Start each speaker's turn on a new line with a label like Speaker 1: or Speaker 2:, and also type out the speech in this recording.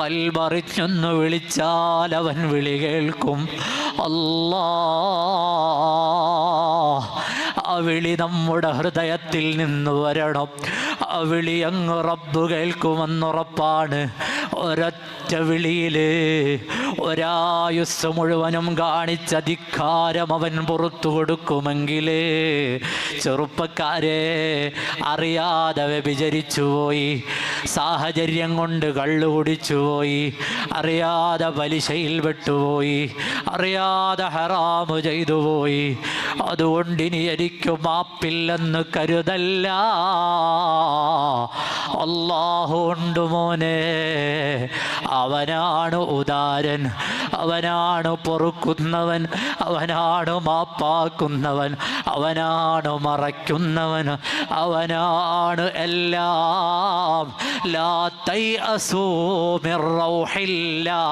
Speaker 1: കൽമറിഞ്ഞൊന്നു വിളിച്ചാൽ അവൻ വിളി കേൾക്കും. അല്ലാ ആ വിളി നമ്മുടെ ഹൃദയത്തിൽ നിന്ന് വരണം. വിളി റബ്ബ് കേൾക്കുമെന്നുറപ്പാണ്. ഒരൊറ്റ വിളിയിൽ ഒരായുസ് മുഴുവനും കാണിച്ച ധിക്കാരം അവൻ പുറത്തു കൊടുക്കുമെങ്കിലേ ചെറുപ്പക്കാരെ അറിയാതെ വ്യഭിചരിച്ചുപോയി സാഹചര്യം കൊണ്ട് കള്ളു കുടിച്ചുപോയി അറിയാതെ പലിശയിൽ വെട്ടുപോയി അറിയാതെ ഹറാമു ചെയ്തുപോയി അതുകൊണ്ട് ഇനി എനിക്ക് മാപ്പില്ലെന്ന് കരുതല്ല. അള്ളാഹു ഉണ്ട് മോനെ. അവനാണ് ഉദാരൻ. അവനാണ് പൊറുക്കുന്നവൻ. അവനാണ് മാപ്പാക്കുന്നവൻ. അവനാണ് മറയ്ക്കുന്നവൻ. അവനാണ് എല്ലാം. ലാ തൈ മിർ റൗഹില്ലാ.